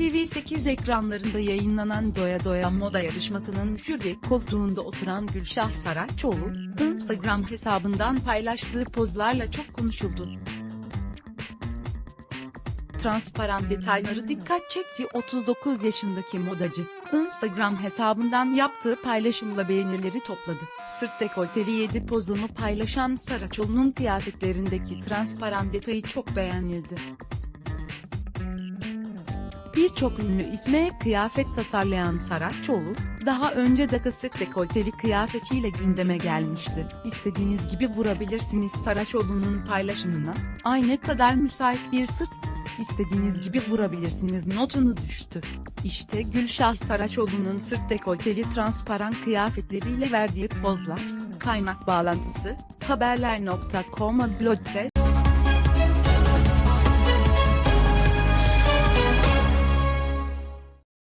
TV8 ekranlarında yayınlanan Doya Doya Moda yarışmasının jüri koltuğunda oturan Gülşah Saraçoğlu, Instagram hesabından paylaştığı pozlarla çok konuşuldu. Transparan detayları dikkat çekti 39 yaşındaki modacı, Instagram hesabından yaptığı paylaşımla beğenileri topladı. Sırt dekolteli 7 pozunu paylaşan Saraçoğlu'nun kıyafetlerindeki transparan detayı çok beğenildi. Birçok ünlü isme kıyafet tasarlayan Saraçoğlu, daha önce de kısık dekolteli kıyafetiyle gündeme gelmişti. İstediğiniz gibi vurabilirsiniz Saraçoğlu'nun paylaşımına, ay ne kadar müsait bir sırt, istediğiniz gibi vurabilirsiniz notunu düştü. İşte Gülşah Saraçoğlu'nun sırt dekolteli transparan kıyafetleriyle verdiği pozlar, kaynak bağlantısı, haberler.com blogde